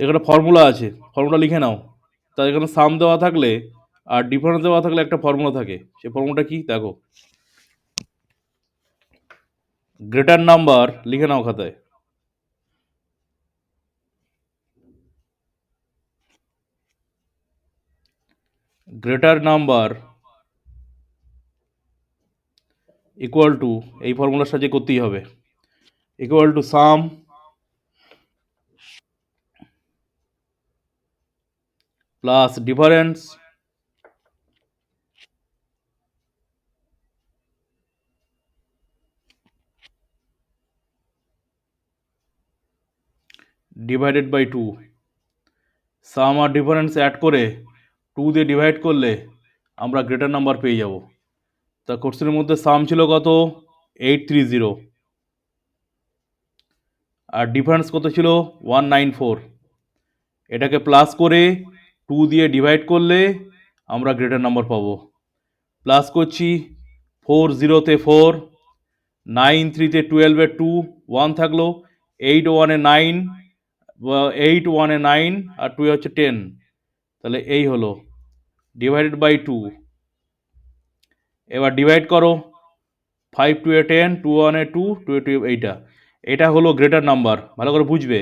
এখানে ফর্মুলা আছে। ফর্মুলা লিখে নাও। তা এখানে সাম দেওয়া থাকলে আর ডিফারেন্স দেওয়া থাকলে একটা ফর্মুলা থাকে। সেই ফর্মুলাটা কি? দেখো। গ্রেটার নাম্বার লিখে নাও খাতায়। গ্রেটার নাম্বার ইকুয়াল টু এই ফর্মুলার সাহায্যে করতেই হবে। Equal to sum plus difference divided by two sum R difference add করে টু দিয়ে ডিভাইড করলে আমরা গ্রেটার নাম্বার পেয়ে যাব। তা কোর্সের মধ্যে সাম ছিল কত? এইট থ্রি জিরো আর ডিফারেন্স কত ছিল? ওয়ান নাইন ফোর এটাকে প্লাস করে টু দিয়ে ডিভাইড করলে আমরা গ্রেটার নাম্বার পাবো। প্লাস করছি ফোর জিরোতে ফোর নাইন থ্রিতে টুয়েলভে টু ওয়ান থাকল এইট ওয়ানে নাইন এইট ওয়ানে নাইন আর টু হচ্ছে টেন তাহলে এই হলো। ডিভাইডেড বাই টু এবার ডিভাইড করো। ফাইভ টু এ টেন টু ওয়ানে টু টু এ টু এইটা। এটা হলো গ্রেটার নাম্বার ভালো করে বুঝবে?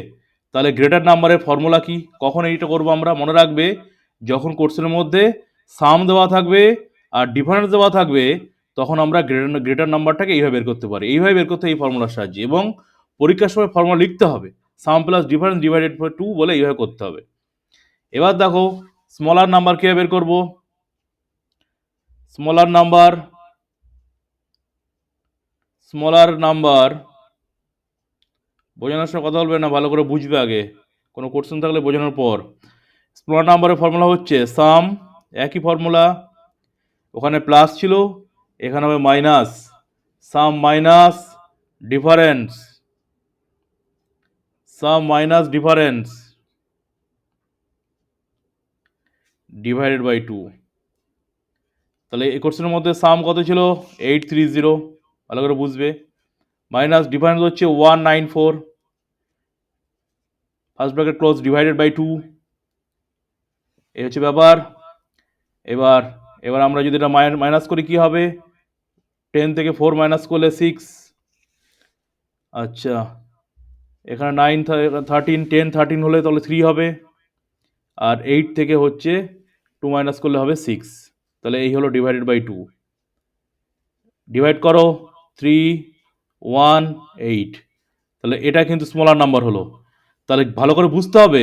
তাহলে গ্রেটার নাম্বারের ফর্মুলা কি? কখন এইটা করব আমরা? মনে রাখবে, যখন কোর্সের মধ্যে সাম দেওয়া থাকবে আর ডিফারেন্স দেওয়া থাকবে, তখন আমরা গ্রেটার গ্রেটার নাম্বারটাকে এইভাবে বের করতে পারি। এইভাবে বের করতে এই ফর্মুলার সাহায্যে এবং পরীক্ষার সময় ফর্মুলা লিখতে হবে। Sum plus difference divided by two বলে এইভাবে করতে হবে। এবার দেখো স্মলার নাম্বার কীভাবে বের করব? স্মলার নাম্বার স্মলার নাম্বার বোঝানোর সময় কথা বলবে না, ভালো করে বুঝবে আগে। কোনো কোশ্চেন থাকলে বোঝানোর পর। স্মলার নাম্বারের ফর্মুলা হচ্ছে সাম একই ফর্মুলা ওখানে প্লাস ছিল, এখানে হবে minus sum minus difference sum minus difference divided by two তাহলে এই কোশ্চেনের মধ্যে সাম কত ছিল? এইট থ্রি জিরো ভালো করে বুঝবে। মাইনাস ডিফারেন্স হচ্ছে one nine four first bracket close divided by two এই হচ্ছে ব্যাপার। এবার এবার আমরা যদি এটা মাইনাস করি, কি হবে? টেন থেকে ফোর মাইনাস করলে সিক্স আচ্ছা এখানে নাইন থার্টিন টেন থার্টিন হলে তাহলে থ্রি হবে। আর এইট থেকে হচ্ছে টু মাইনাস করলে হবে সিক্স তাহলে এই হলো ডিভাইডেড বাই টু ডিভাইড করো থ্রি ওয়ান এইট তাহলে এটা কিন্তু স্মলার নাম্বার হলো। তাহলে ভালো করে বুঝতে হবে।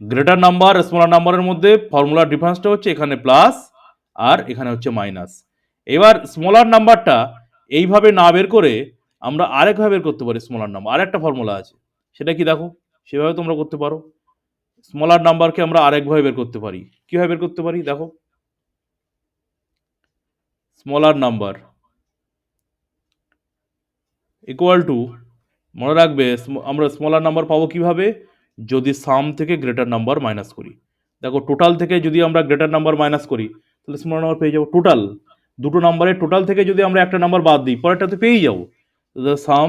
গ্রেটার নাম্বার স্মলার নাম্বারের মধ্যে ফর্মুলার ডিফারেন্সটা হচ্ছে এখানে প্লাস আর এখানে হচ্ছে মাইনাস এবার স্মলার নাম্বারটা এইভাবে না বের করে আমরা আরেকভাবে বের করতে পারি স্মলার নাম্বার আরেকটা ফর্মুলা আছে। সেটা কি দেখো? সেভাবে তোমরা করতে পারো। স্মলার নাম্বারকে আমরা আরেকভাবে বের করতে পারি। কীভাবে বের করতে পারি? দেখো। স্মলার নাম্বার ইকুয়াল টু মনে রাখবে আমরা স্মলার নাম্বার পাবো কীভাবে? যদি সাম থেকে গ্রেটার নাম্বার মাইনাস করি। দেখো টোটাল থেকে যদি আমরা গ্রেটার নাম্বার মাইনাস করি, তাহলে স্মলার নাম্বার পেয়ে যাব টোটাল দুটো নাম্বারের টোটাল থেকে যদি আমরা একটা নাম্বার বাদ দিই পরেরটাতে পেয়েই যাব। সাম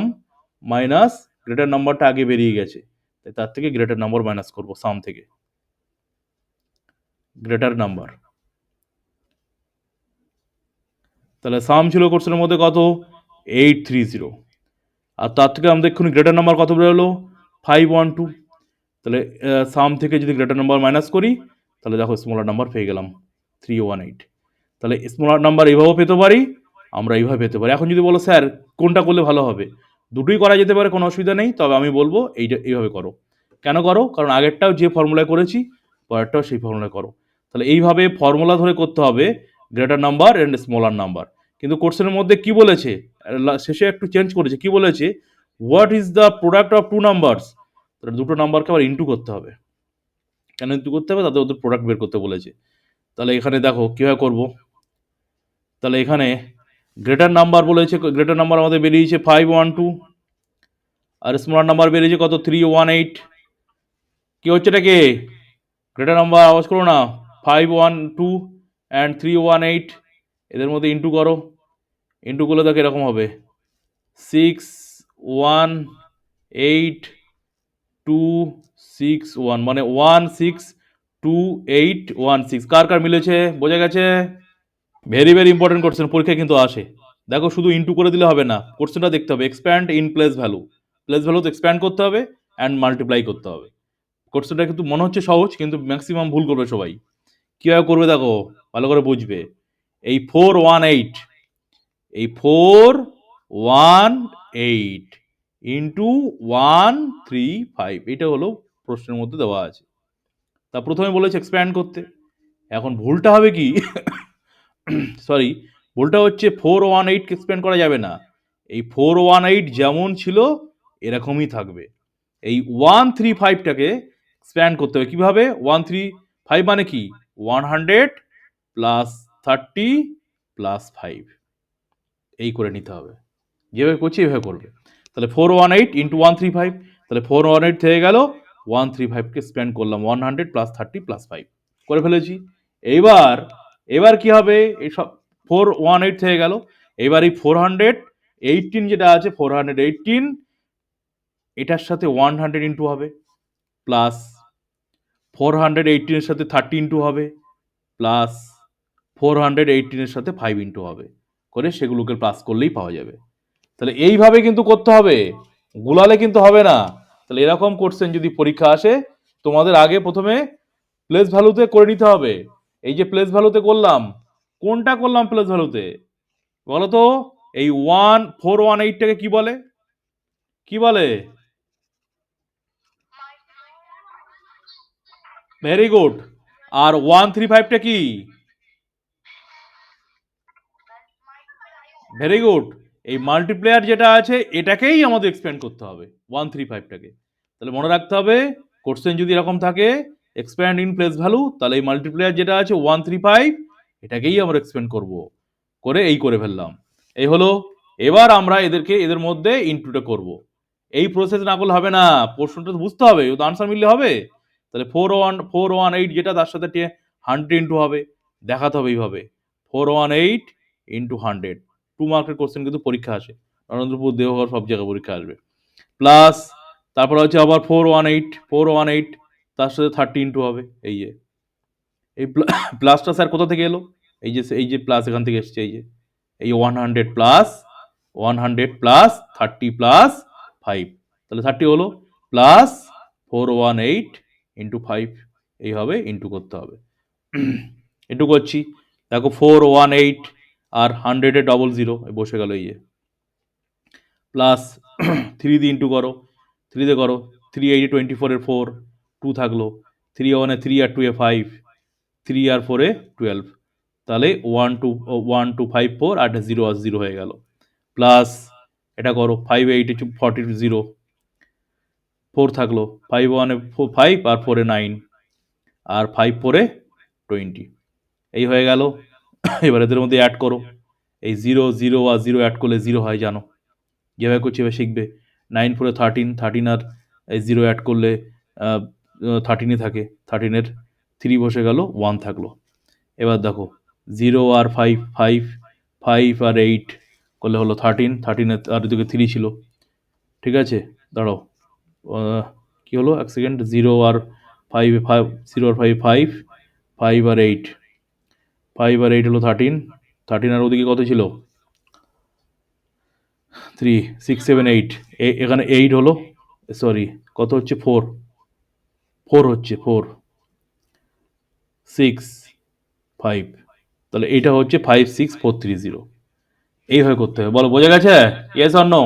মাইনাস গ্রেটার নাম্বারটা আগে বেরিয়ে গেছে। তাই তার থেকে গ্রেটার নাম্বার মাইনাস করব সাম থেকে। গ্রেটার নাম্বার তাহলে সাম ছিল কোর্সের মধ্যে কত? এইট থ্রি জিরো আর তার থেকে আমাদের এক্ষুনি গ্রেটার নাম্বার কত বেরোলো? ফাইভ ওয়ান টু তাহলে সাম থেকে যদি গ্রেটার নাম্বার মাইনাস করি, তাহলে দেখো স্মলার নাম্বার পেয়ে গেলাম থ্রি ওয়ান এইট তাহলে স্মলার নাম্বার এইভাবেও পেতে পারি, আমরা এইভাবে পেতে পারি। এখন যদি বলো, স্যার, কোনটা করলে ভালো হবে? দুটোই করা যেতে পারে, কোনো অসুবিধা নেই, তবে আমি বলব এইটা, এইভাবে করো। কেন করো? কারণ আগেরটাও যে ফর্মুলায় করেছি, পরেরটাও সেই ফর্মুলায় করো। তাহলে এইভাবে ফর্মুলা ধরে করতে হবে greater number and smaller number কিন্তু কোর্সের মধ্যে কি বলেছে? শেষে একটু চেঞ্জ করেছে। কি বলেছে? What is the product of two numbers তাহলে দুটো নাম্বারকে আবার ইন্টু করতে হবে। কেন ইন্টু করতে হবে? তাদের ওদের প্রোডাক্ট বের করতে বলেছে। তাহলে এখানে দেখো, কীভাবে করব? তাহলে এখানে গ্রেটার নাম্বার বলেছে গ্রেটার নাম্বার আমাদের বেরিয়েছে ফাইভ ওয়ান টু আর স্মলার নাম্বার বেরিয়েছে কত? থ্রি ওয়ান এইট কী হচ্ছে এটাকে? গ্রেটার নাম্বার আওয়াজ করো না। Five one two and three one eight এদের মধ্যে ইন্টু করো। ইন্টু করলে দেখো এরকম হবে। Six one eight two six one মানে one six two eight one six কার কার মিলেছে? বোঝা গেছে? ভেরি ভেরি ইম্পর্টেন্ট কোশ্চেন পরীক্ষায় কিন্তু আসে। দেখো শুধু ইনটু করে দিলে হবে না। কোশ্চেনটা দেখতে হবে। Expand in place value place value তো এক্সপ্যান্ড করতে হবে অ্যান্ড মাল্টিপ্লাই করতে হবে। কোশ্চেনটা কিন্তু মনে হচ্ছে সহজ, কিন্তু ম্যাক্সিমাম ভুল করবে সবাই। কীভাবে করবে দেখো? ভালো করে বুঝবে। এই ফোর ওয়ান এইট এই four one eight into one three five, এটা হলো প্রশ্নের মধ্যে দেওয়া আছে। তা প্রথমে বলেছে এক্সপ্যান্ড করতে। এখন ভুলটা হবে কি? সরি ভুলটা হচ্ছে ফোর ওয়ান এইটকে এক্সপ্যান্ড করা যাবে না। এই ফোর ওয়ান এইট যেমন ছিল, এরকমই থাকবে। এই ওয়ান থ্রি ফাইভটাকে এক্সপ্যান্ড করতে হবে কীভাবে? ওয়ান থ্রি ফাইভ মানে কি? One hundred plus thirty plus five. এই করে নিতে হবে। যেভাবে করছি এভাবে করবে। তাহলে four one eight into one three five তাহলে ফোর ওয়ান এইট থেকে গেল ওয়ান থ্রি ফাইভকে স্পেন্ড করলাম one hundred plus thirty plus five করে ফেলেছি। এইবার এবার কি হবে? এই সব ফোর ওয়ান এইট থেকে গেল। এবার এই ফোর হান্ড্রেড এইটিন যেটা আছে ফোর হান্ড্রেড এইটিন এটার সাথে ওয়ান হান্ড্রেড ইন্টু হবে। প্লাস ফোর হান্ড্রেড এইটিনের সাথে থার্টি ইন্টু হবে। প্লাস ফোর হান্ড্রেড এইটিনের সাথে ফাইভ ইন্টু হবে। করে সেগুলোকে প্লাস করলেই পাওয়া যাবে। তাহলে এইভাবে কিন্তু করতে হবে। গুলালে কিন্তু হবে না। তাহলে এরকম কোশ্চেন যদি পরীক্ষা আসে, তোমাদের আগে প্রথমে প্লেস ভ্যালুতে করে নিতে হবে। এই যে প্লেস ভ্যালুতে করলাম, কোনটা করলাম প্লেস ভ্যালুতে বলো তো এই ওয়ান ফোর ওয়ান এইটটাকে কি বলে? কি বলে? ভেরি গুড আর ওয়ান থ্রি ফাইভটা কি? ভেরি গুড এই মাল্টিপ্লেয়ার যেটা আছে, এটাকেই আমাদের এক্সপ্যান্ড করতে হবে ওয়ান থ্রি ফাইভটাকে তাহলে মনে রাখতে হবে কোশ্চেন যদি এরকম থাকে এক্সপ্যান্ড ইন প্লেস ভ্যালু তাহলে এই মাল্টিপ্লেয়ার যেটা আছে ওয়ান থ্রি ফাইভ এটাকেই আমরা এক্সপ্যান্ড করব। করে এই করে ফেললাম। এই হলো, এবার আমরা এদেরকে, এদের মধ্যে ইনটুটা করব। এই প্রসেস না করলে হবে না, প্রশ্নটা তো বুঝতে হবে তো আনসার মিললে হবে। তাহলে four one four one eight যেটা, তার সাথে হান্ড্রেড ইন্টু হবে, দেখাতে হবে এইভাবে। Four one eight into hundred two মার্কের কোশ্চেন কিন্তু পরীক্ষা আসে। নরেন্দ্রপুর দেওঘর সব জায়গায় পরীক্ষা আসবে। প্লাস তারপর হচ্ছে আবার four one eight four one eight তার সাথে থার্টি ইন্টু হবে, এই যে। এই প্লাসটা স্যার কোথা থেকে এলো? এই যে এই যে প্লাস এখান থেকে এসছে, এই যে। এই one hundred plus one hundred plus thirty plus five তাহলে থার্টি হলো plus four one eight into five এইভাবে ইন্টু করতে হবে। ইন্টু করছি। দেখো ফোর ওয়ান এইট আর হান্ড্রেডে ডবল জিরো বসে গেল ইয়ে প্লাস থ্রি দিয়ে ইন্টু করো থ্রিতে করো থ্রি এইটে টোয়েন্টি ফোরের ফোর টু থাকল থ্রি ওয়ানে থ্রি আর টু এ ফাইভ থ্রি আর ফোরে টুয়েলভ তাহলে one two one two five four আর জিরো আর জিরো হয়ে গেল। প্লাস এটা করো ফাইভ এইটে ফর্টি টু জিরো ফোর থাকল ফাইভ ওয়ানে ফাইভ আর ফোরে নাইন আর ফাইভ ফোরে টোয়েন্টি এই হয়ে গেল। এবার এদের মধ্যে অ্যাড করো। এই জিরো জিরো আর জিরো অ্যাড করলে জিরো হয়, জানো। যেভাবে করছি এবার শিখবে। নাইন ফোরে থার্টিন থার্টিন আর এই জিরো অ্যাড করলে থার্টিনই থাকে। থার্টিনের থ্রি বসে গেল ওয়ান থাকল। এবার দেখো জিরো আর ফাইভ ফাইভ ফাইভ আর এইট করলে হলো থার্টিন থার্টিনের আর এদিকে থ্রি ছিল। ঠিক আছে? দাঁড়াও। কী হলো? এক সেকেন্ড জিরো আর ফাইভ ফাইভ জিরো আর ফাইভ ফাইভ ফাইভ আর এইট ফাইভ আর এইট হলো থার্টিন থার্টিন আর ওদিকে কত ছিল? থ্রি সিক্স সেভেন এইট এখানে এইট হলো সরি কত হচ্ছে? ফোর ফোর হচ্ছে ফোর সিক্স ফাইভ তাহলে এইটা হচ্ছে five six four three zero এইভাবে করতে হবে। বলো, বোঝা গেছে? Yes no